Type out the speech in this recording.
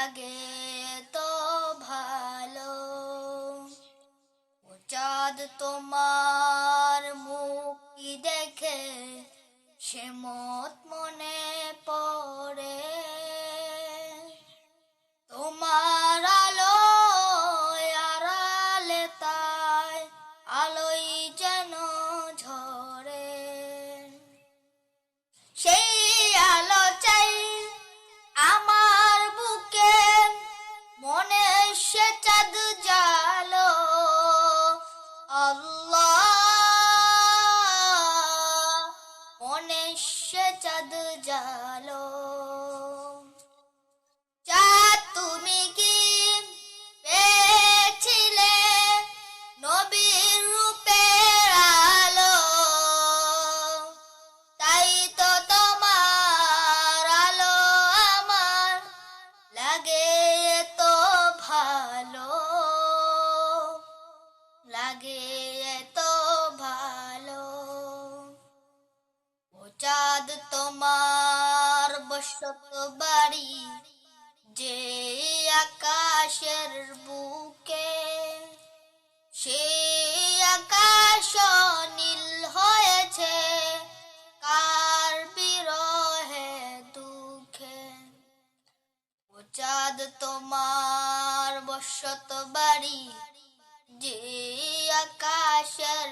লাগে তো ভালো। ও চাঁদ তোমার মুক্তি দেখে, সে মত মনে পড়ে। তোমার আলো আড়ালে তাই আলোই সে চাঁদ জালো। চাঁদ তুমি কি পেয়েছিলে নবীর রূপের আলো? তাই তো তোমার আলো আমার লাগে তো ভালো। লাগে চাঁদ তোমার বসত বাড়ি, যে আকাশের বুকে। সে আকাশ নীল হয়েছে, কার বিরহে দুঃখে। ও চাঁদ তোমার বসত বাড়ি, যে আকাশের